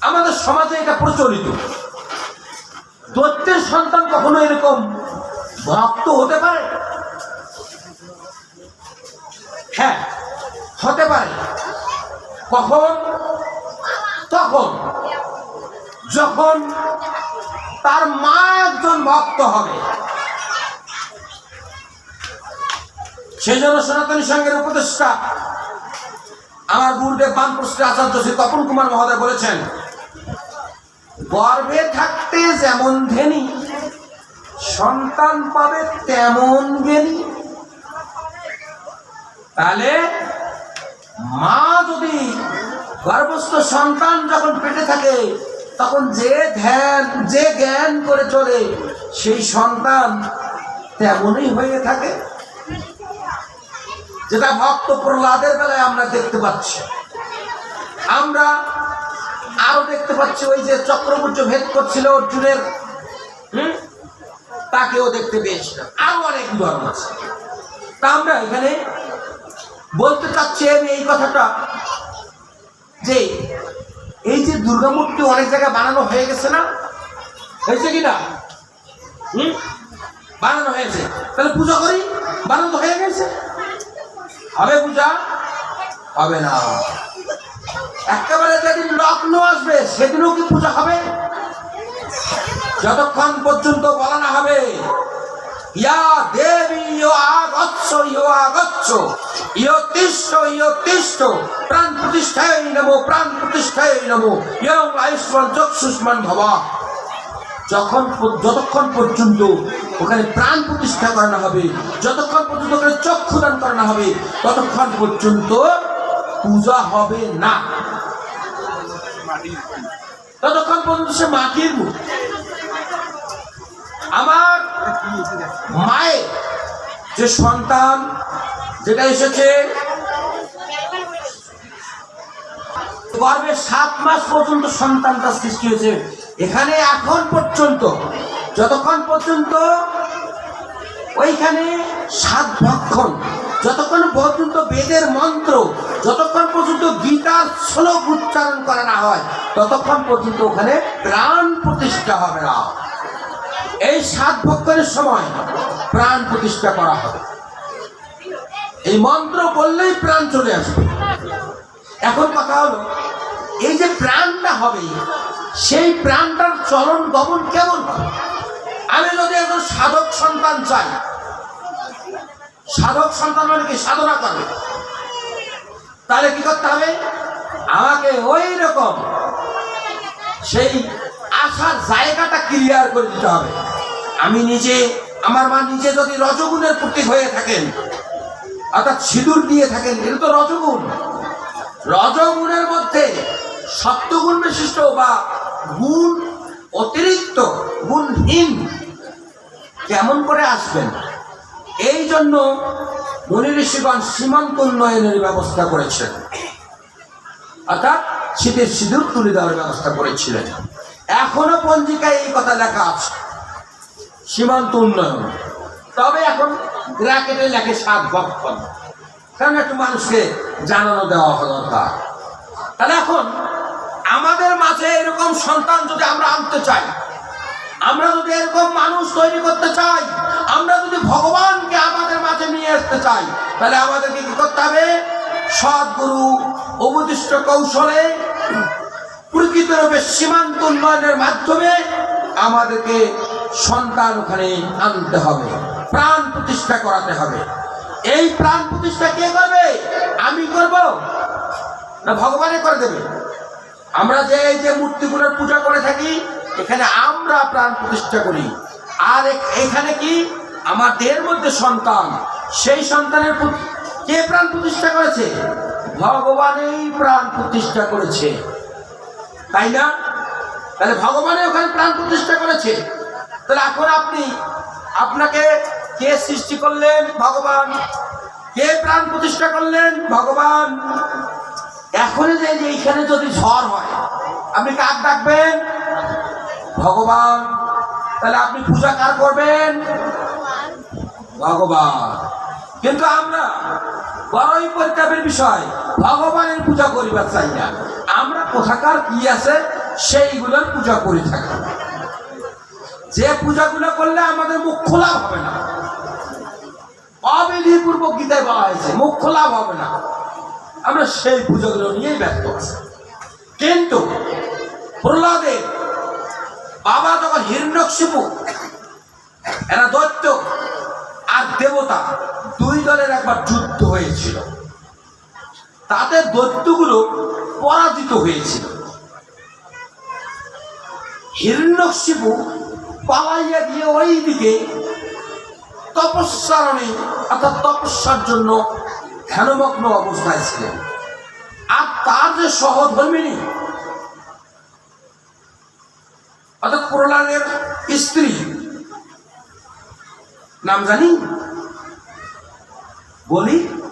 আমাদের সমাজে এটা প্রচলিত। দৈত্যের সন্তান কখনো এরকম ভক্ত হতে পারে? হ্যাঁ হতে পারে। কখন? তখন। যখন তার মা একজন ভক্ত হবে। সেই জন্য সনাতনী সংঘের উপদেষ্টা আমার গুরুদেব বানপ্রস্থের আচার্য শ্রী তপন কুমার মহোদয় বলেছেন গর্ভে থাকতে যেমন ধেনি সন্তান পাবে তেমন জ্ঞানী। তাহলে মা যদি গর্ভস্থ সন্তান যখন পেটে থাকে, তখন যে ধ্যান, যে জ্ঞান করে চলে, সেই সন্তান তেমনই হয়ে থাকে। যেটা ভক্ত প্রহ্লাদের বেলায় আমরা দেখতে পাচ্ছি। আমরা আরও দেখতে পাচ্ছি ওই যে চক্রবর্য ভেদ করছিল অর্জুনের। হুম? তাকেও দেখতে পেয়েছিলাম। আরও অনেক উদাহরণ আছে। তা আমরা এখানে বলতে চাচ্ছি আমি এই কথাটা যে এই যে দুর্গা মূর্তি অনেক জায়গায় বানানো হয়ে গেছে না? হয়েছে কি না? হুম? বানানো হয়েছে। তাহলে পূজা করি, বানানো হয়ে গেছে? হবে পূজা? হবে না। একেবারে যেদিন লগ্ন আসবে, সেদিনও কি পূজা হবে? যতক্ষণ পর্যন্ত বলা না হবে প্রাণ প্রতিষ্ঠায় নমো, প্রাণ প্রতিষ্ঠায় নমো, ইয়ং আয়ুষ্মান চক্ষুষ্মান ভবা। যখন যতক্ষণ পর্যন্ত ওখানে প্রাণ প্রতিষ্ঠা করানো হবে, যতক্ষণ পর্যন্ত ওখানে চক্ষু দান করানো হবে, ততক্ষণ পর্যন্ত পূজা হবে না। ততক্ষণ পর্যন্ত সে মাটির মুখ। আমার মায়ের যে সন্তান, যেটা এসেছে গর্ভে সাত মাস পর্যন্ত সন্তানটা সৃষ্টি হয়েছে। এখানে এখন পর্যন্ত, যতক্ষণ পর্যন্ত ওইখানে সাত ভক্ষণ, যতক্ষণ পর্যন্ত বেদের মন্ত্র, যতক্ষণ পর্যন্ত গীতার শ্লোক উচ্চারণ করা না হয়, ততক্ষণ পর্যন্ত ওখানে প্রাণ প্রতিষ্ঠা হবে না। এই সাত ভক্ষণের সময় প্রাণ প্রতিষ্ঠা করা হবে। এই মন্ত্র বললেই প্রাণ চলে আসবে। এখন কথা হলো, এই যে প্রাণটা হবে, সেই প্রাণটার চলন গমন কেমন হবে? আমি যদি একজন সাধক সন্তান চাই, সাধক সন্তান মানে কি? সাধনা করবে তাহলে কি করতে হবে? আমাকে ওই রকম সেই আসার জায়গাটা ক্লিয়ার করে দিতে হবে। আমি নিজে, আমার মা নিজে যদি রজগুণের প্রতীক হয়ে থাকেন, অর্থাৎ সিঁদুর দিয়ে থাকেন এটা তো রজগুণ। রজগুণের মধ্যে সত্যগুণ বিশিষ্ট বা গুণ অতিরিক্ত, গুণহীন কেমন করে আসবেন? এই জন্য মুনি ঋষিগণ সীমান্ত উন্নয়নের ব্যবস্থা করেছেন। অর্থাৎ শীতের সিঁদুর তুলে দেওয়ার ব্যবস্থা করেছিলেন। এখনও পঞ্জিকায় এই কথা লেখা আছে। সীমান্ত উন্নয়ন। তবে এখন ব্র্যাকেটে লেখে সাত বক্ষণ। কারণ একটু মানুষকে জানানো দেওয়া হলো দরকার তাহলে এখন আমাদের মাঝে এরকম সন্তান যদি আমরা আনতে চাই, আমরা যদি এরকম মানুষ তৈরি করতে চাই, আমরা যদি ভগবানকে আমাদের মাঝে নিয়ে আসতে চাই, তাহলে আমাদেরকে কি করতে হবে? সদ্গুরু উপদিষ্ট কৌশলে প্রকৃতরূপে সীমান্ত উন্নয়নের মাধ্যমে আমাদেরকে সন্তান ওখানে আনতে হবে, প্রাণ প্রতিষ্ঠা করাতে হবে। এই প্রাণ প্রতিষ্ঠা কে করবে? আমি করব? না ভগবানে করে দেবে? আমরা যে এই যে মূর্তিগুলোর পূজা করে থাকি, এখানে আমরা প্রাণ প্রতিষ্ঠা করি। আর এখানে কি? আমাদের মধ্যে সন্তান। সেই সন্তানের কে প্রাণ প্রতিষ্ঠা করেছে? ভগবানই প্রাণ প্রতিষ্ঠা করেছে। তাই না? তাহলে ভগবানই ওখানে প্রাণ প্রতিষ্ঠা করেছে। তাহলে এখন আপনি, আপনাকে কে সৃষ্টি করলেন ভগবান? কে প্রাণ প্রতিষ্ঠা করলেন ভগবান? এখনই যে এইখানে যদি ঝড় হয়, আপনি কাক ডাকবেন? ভগবান। তাহলে আপনি পূজা কার করবেন? ভগবান। কিন্তু আমরা বড়ই পরিতাপের বিষয়, ভগবানের পূজা করিবার চাই না। আমরা কোথাকার কি আছে, সেইগুলোর পূজা করে থাকি। যে পূজাগুলো করলে আমাদের মুখ খোলা হবে না। অবিধিপূর্বক গীতায় বলা হয়েছে মুখ্য লাভ হবে না। আমরা সেই পুজোগুলো নিয়েই ব্যস্ত আছি। কিন্তু প্রহ্লাদের বাবা যখন হিরণ্যকশিপু এরা দৈত্য আর দেবতা দুই দলের একবার যুদ্ধ হয়েছিল। তাতে দৈত্যগুলো পরাজিত হয়েছিল। হিরণ্যকশিপু পালাইয়া গিয়ে ওই দিকে তপস্যারণে, অর্থাৎ তপস্যার জন্য ধ্যানমগ্ন অবস্থায় ছিলেন। আর তার যে সহধর্মিনী অর্থাৎ প্রহ্লাদের স্ত্রী, নাম জানি? বলি?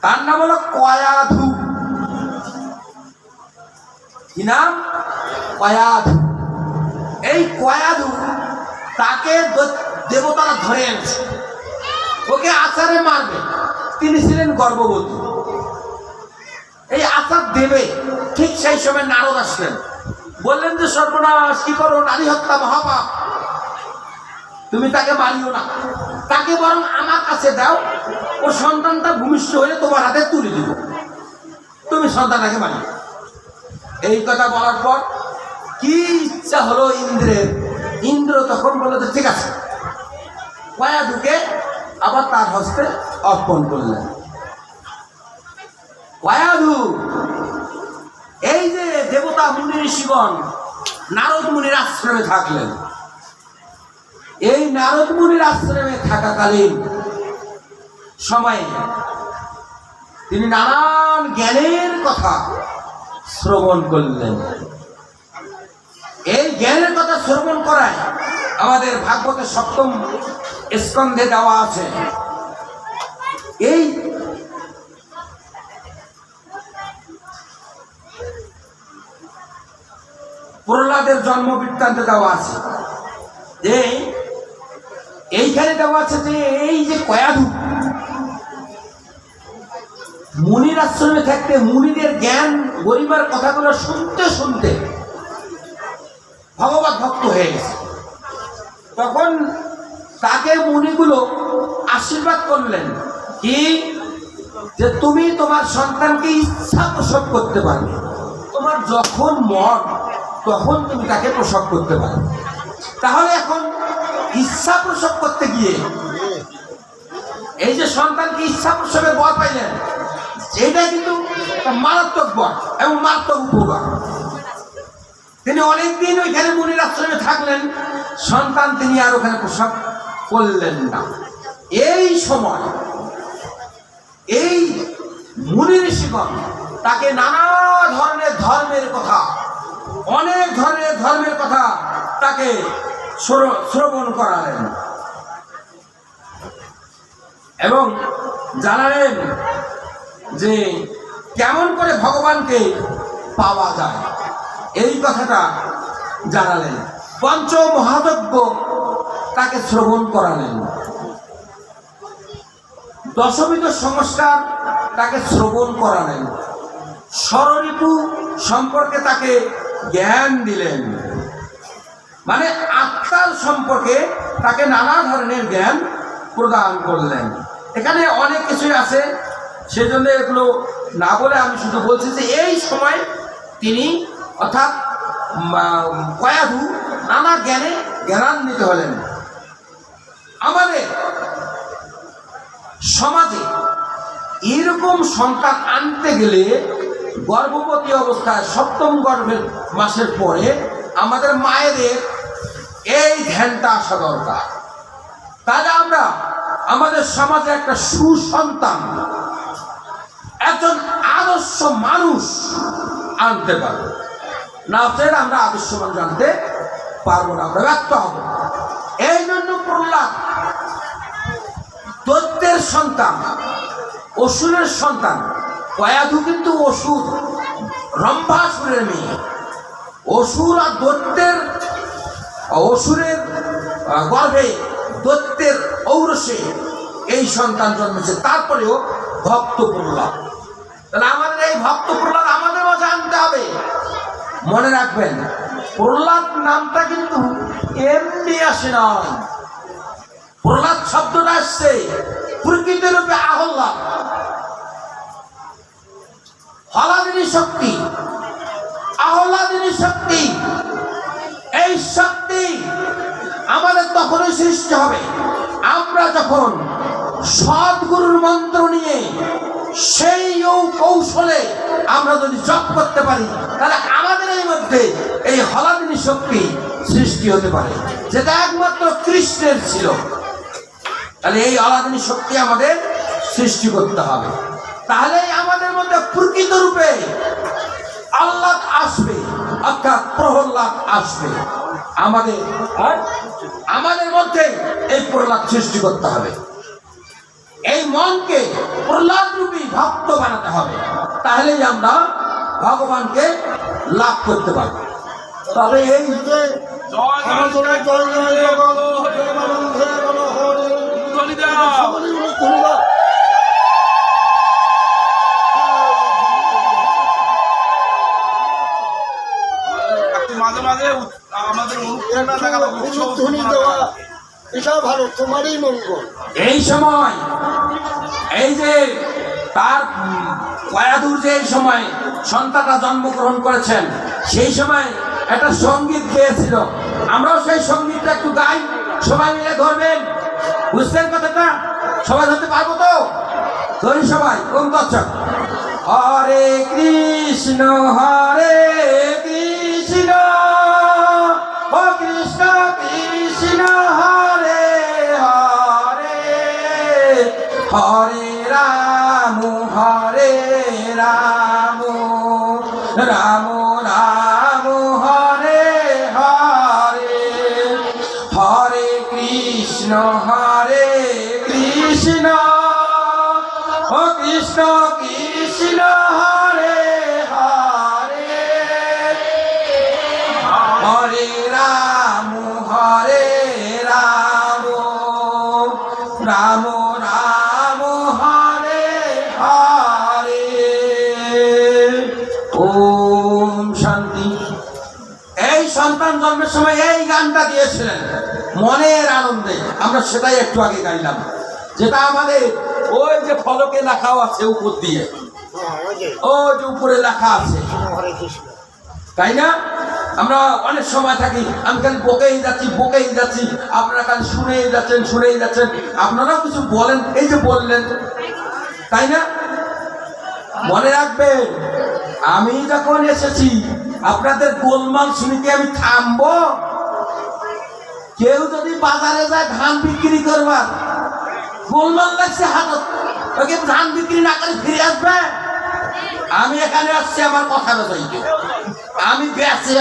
তার নাম হলো কয়াধু। কি নাম? কয়াধু। এই কয়াধু তাকে দৈ- দেবতারা ধরে এনেছে। ওকে আচারে মারবে। তিনি ছিলেন গর্ভবতী। এই আচার দেবে, ঠিক সেই সময় নারদ আসলেন। বললেন যে, সর্বনাশ, কি করো? নারী হত্যা, মহাপাপ। তুমি তাকে মারিও না। তাকে বরং আমার কাছে দাও। ও সন্তানটা ভূমিষ্ঠ হয়ে তোমার হাতে তুলে দিব। তুমি সন্তানটাকে মারিও। এই কথা বলার পর কি ইচ্ছা হলো ইন্দ্রের? ইন্দ্র তখন বলল ঠিক আছে কয়াদুকে আবার তার হস্তে অর্পণ করলেন। কয়াদু এই যে দেবতা মুনি ঋষিগণ নারদ মুনির আশ্রমে থাকলেন। এই নারদ মুনির আশ্রমে থাকাকালীন সময়ে তিনি নানান জ্ঞানের কথা শ্রবণ করলেন। এই জ্ঞানের কথা শ্রবণ করায় আমাদের ভাগবতের সপ্তম স্কন্ধে দেওয়া আছে। এই প্রহ্লাদের জন্ম বৃত্তান্তে দেওয়া আছে। যে এইখানে দেওয়া আছে যে এই যে কয়াধু। মুনির আশ্রমে থাকতে মুনিদের জ্ঞান গরিবার কথাগুলো শুনতে শুনতে ভগবত ভক্ত হয়ে গেছে। তখন তাকে মুনিগুলো আশীর্বাদ করলেন কি? যে তুমি তোমার সন্তানকে ইচ্ছা প্রসব করতে পারবে। তোমার যখন মন, তখন তুমি তাকে প্রসব করতে পারবে। তাহলে এখন ইচ্ছা প্রসব করতে গিয়ে এই যে সন্তানকে ইচ্ছা প্রসবের বর পাইলেন এটা কিন্তু মারাত্মক বর এবং মারাত্মক উপকার। তিনি অনেকদিন ওইখানে মুনির আশ্রমে থাকলেন, সন্তান তিনি আর ওখানে প্রসব করলেন না। এই সময় এই মুনি ঋষিগণ তাকে নানা ধরনের ধর্মের কথা, অনেক ধরনের ধর্মের কথা তাকে শ্র- শ্রবণ করালেন। এবং জানালেন যে কেমন করে ভগবানকে পাওয়া যায়, এই কথাটা জানালেন। পঞ্চ তাকে শ্রবণ করালেন দশমিত সংস্কার তাকে শ্রবণ করালেন স্বররিপু সম্পর্কে তাকে জ্ঞান দিলেন। মানে আত্মার সম্পর্কে তাকে নানা ধরনের জ্ঞান প্রদান করলেন। এখানে অনেক কিছুই আছে, সেজন্য এগুলো না বলে আমি শুধু বলছি যে এই সময় তিনি অর্থাৎ কয়াধু নানা জ্ঞানে জ্ঞানান্বিত হলেন। আমাদের সমাজে এরকম সন্তান আনতে গেলে গর্ভবতী অবস্থায় সপ্তম গর্ভের মাসের পরে আমাদের মায়েদের এই ধ্যানটা আসা দরকার। তাহলে আমরা আমাদের সমাজে একটা সুসন্তান, একজন আদর্শ মানুষ আনতে পারব। না আমরা আদর্শ মানুষ আনতে পারব না, আমরা ব্যর্থ হব এই জন্য প্রহ্লাদ দৈত্যের সন্তান, অসুরের সন্তান। কয়াধু কিন্তু অসুর রম্ভাসুরের মেয়ে। অসুর আর দৈত্যের, অসুরের গর্ভে দৈত্যের ঔরসে এই সন্তান জন্মেছে। তারপরেও ভক্ত প্রহ্লাদ তাহলে আমাদের এই ভক্ত প্রহ্লাদ আমাদের মাঝে আনতে হবে। মনে রাখবেন, প্রহ্লাদ নামটা কিন্তু এমনি আসে না। প্রহ্লাদ শব্দটা আসছে। প্রকৃত রূপে আহ্লাদ হলাদিনী শক্তি, আহ্লাদিনী শক্তি, এই শক্তি আমাদের তখনই সৃষ্টি হবে। আমরা যখন সদ্গুরুর মন্ত্র নিয়ে সেই কৌশলে আমরা যদি জপ করতে পারি, তাহলে আমাদের এই মধ্যে এই হলাদিনী শক্তি সৃষ্টি হতে পারে। যেটা একমাত্র কৃষ্ণের ছিল। তাহলে এই আলাদিনী শক্তি আমাদের সৃষ্টি করতে হবে তাহলেই আমাদের মধ্যে প্রকৃত রূপে আল্লাহ আসবে অর্থাৎ প্রহ্লাদ আসবে আমাদের আমাদের মধ্যে এই প্রহ্লাদ সৃষ্টি করতে হবে এই মনকে প্রহ্লাদ রূপী ভক্ত বানাতে হবে তাহলেই আমরা ভগবানকে লাভ করতে পারব তবে এই যে মাঝে মাঝে আমাদের অনুপ্রেরণা দেখাবে উৎসাহ ধ্বনি উদ্দীপনা দেওয়া এটা ভালো তোমারই মঙ্গল। এই সময় এই যে তার উম, কয়াদুর যে এই সময় সন্তানরা জন্মগ্রহণ করেছেন সেই সময় একটা সংগীত গেয়েছিল। আমরাও সেই সঙ্গীতটা একটু গাই সবাই মিলে ধরবেন। বুঝছেন কথাটা সবাই ধরতে পারব তো? সবাই কোন কথা হরে কৃষ্ণ হরে কৃষ্ণ, ও কৃষ্ণ কৃষ্ণ, হরে হরে। হরে রাম হরে রাম রাম রাম, হরে হরে। ওম শান্তি। এই সন্তান জন্মের সময় এই গানটা দিয়েছিলেন। মনের আনন্দে। আমরা সেটাই একটু আগে গাইলাম। যেটা আমাদের ওই যে ফলকে লেখাও আছে উপর দিয়ে। ও যে উপরে লেখা আছে। তাই না? আমরা অনেক সময় থাকি, আমি খালি বকেই যাচ্ছি বকেই যাচ্ছি, আপনারা খালি শুনেই যাচ্ছেন শুনেই যাচ্ছেন, আপনারাও কিছু বলেন, এই যে বললেন, তাই না? মনে রাখবেন, আমি যখন এসেছি, আপনাদের গোলমাল শুনিতে আমি থামবো? কেউ যদি বাজারে যায় ধান বিক্রি করবার হাতত ওকে ধান বিক্রি না করে ফিরে আসবে? আমি এখানে আসছি, আমার কথা বেচাইতে আমি বেঁচে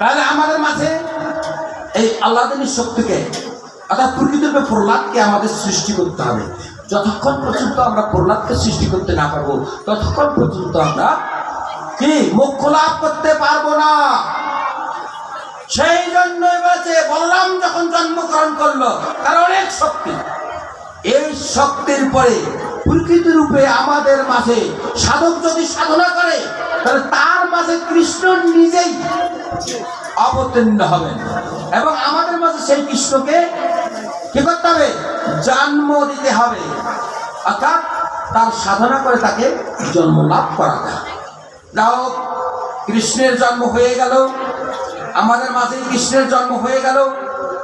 তাহলে আমাদের মাঝে এই আল্লাহদের শক্তিকে, অর্থাৎ প্রকৃতরূপে প্রহ্লাদকে আমাদের সৃষ্টি করতে হবে। যতক্ষণ পর্যন্ত আমরা প্রহ্লাদকে সৃষ্টি করতে না পারব, ততক্ষণ পর্যন্ত আমরা কি মোক্ষ লাভ করতে পারব না। সেই জন্য বলেছে বলরাম যখন জন্মগ্রহণ করল, তার অনেক শক্তি। এই শক্তির পরে প্রকৃত রূপে আমাদের মাঝে সাধক যদি সাধনা করে, তাহলে তার মাঝে কৃষ্ণ নিজেই অবতীর্ণ হবেন। এবং আমাদের মাঝে সেই কৃষ্ণকে কি করতে হবে? জন্ম দিতে হবে। অর্থাৎ তার সাধনা করে তাকে জন্ম লাভ করাতে হবে যাও কৃষ্ণের জন্ম হয়ে গেল। আমাদের মাঝে কৃষ্ণের জন্ম হয়ে গেল।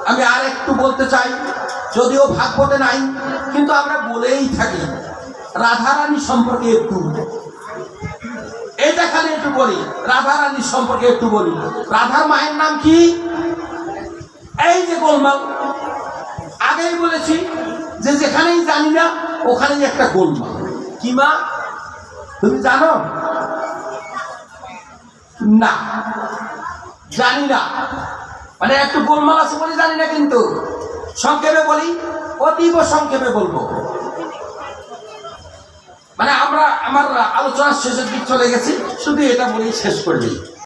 আমি আর একটু বলতে চাই, যদিও ভাগবতে নাই, কিন্তু আমরা বলেই থাকি, রাধারানী সম্পর্কে একটু। এটা খালি একটু বলি, রাধারানী সম্পর্কে একটু বলি। রাধার মায়ের নাম কি? এই যে গোলমাল। আগেই বলেছি যে যেখানেই জানি না, ওখানেই একটা গোলমাল। কি মা? তুমি জানো? না, জানি না। মানে একটু গোলমাল আছে বলে জানি না কিন্তু। সংক্ষেপে বলি, অতীব সংক্ষেপে বলব। মানে আমরা, আমার আলোচনা শেষের দিক চলে গেছি, শুধু এটা বলেই শেষ করে দিই।